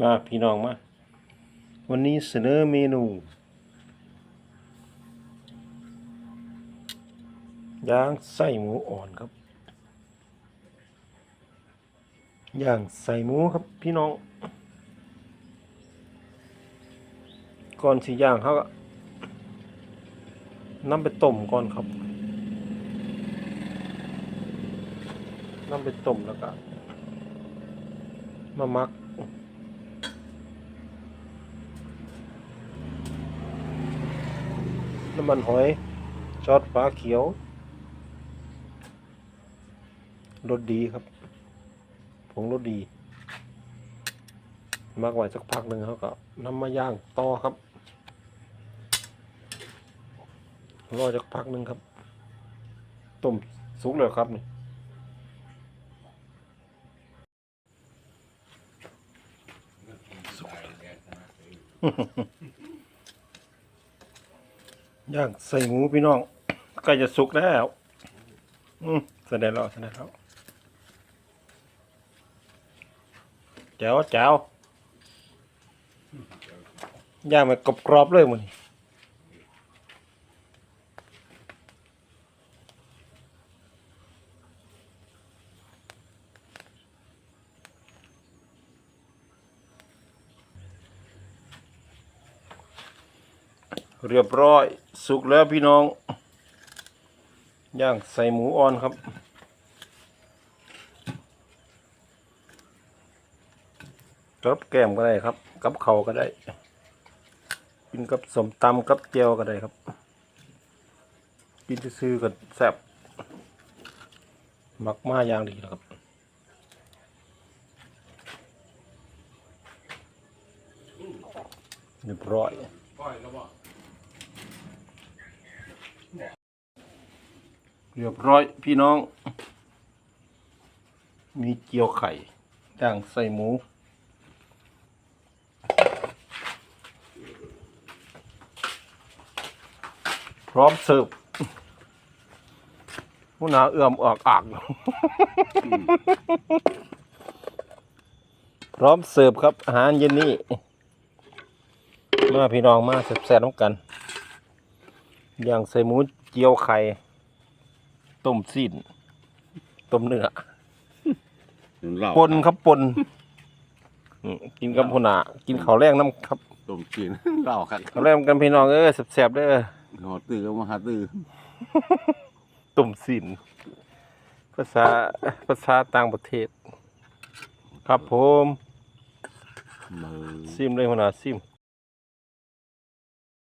มาพี่น้องมา วันนี้เสนอเมนูย่างไส้หมูอ่อนครับ ย่างใส่หมูครับพี่น้อง ก่อนสิย่างเขาก็นำไปต้มก่อนครับนำไปต้มแล้วก็มามัก น้ำมันหอยซอสฟ้าเขียวรสดีครับผงรสดี มากไว้สักพักหนึ่งเขาก็นำมาย่างต่อครับรอสักพักหนึ่งครับต้มสุกเลยครับนี่ ย่างใส่หมูพี่น้องใกล้จะสุกแล้ว อืมแสดงแล้วแสดงแล้วแจ๋วแจ๋วย่างมันกรอบกรอบๆเลยมัน เรียบร้อยสุกแล้วพี่น้อง ย่างใส่หมูอ่อนครับกับแก้มก็ได้ครับ กับเข่าก็ได้กินกับสมตำกับเจียวก็ได้ครับ กินซื้อกันแซ่บมักมาอย่างดีนะครับเรียบร้อย เรียบร้อยพี่น้อง มีเจียวไข่ย่างใส่หมู พร้อมเสิร์ฟผู้นาเอื้อมออกอากพร้อมเสิร์ฟครับ อาหารเย็นนี้ มาพี่น้องมาแซ่บๆน้ำกันย่างใส่หมูเจียวไข่ ต้มสิ้น ต้มเนื้อเหล้าปนครับปนอืมกินกับพุนากินข้าวแรงน้ำครับต้มกิน เหล้าครับข้าวแรงกันพี่น้องเอ้ยแซ่บๆเด้อหอตื้อก็มาหาตื้อต้มสิ้น ภาษาภาษาต่างประเทศ ครับผมมือ ซิมเลยพุนาซิม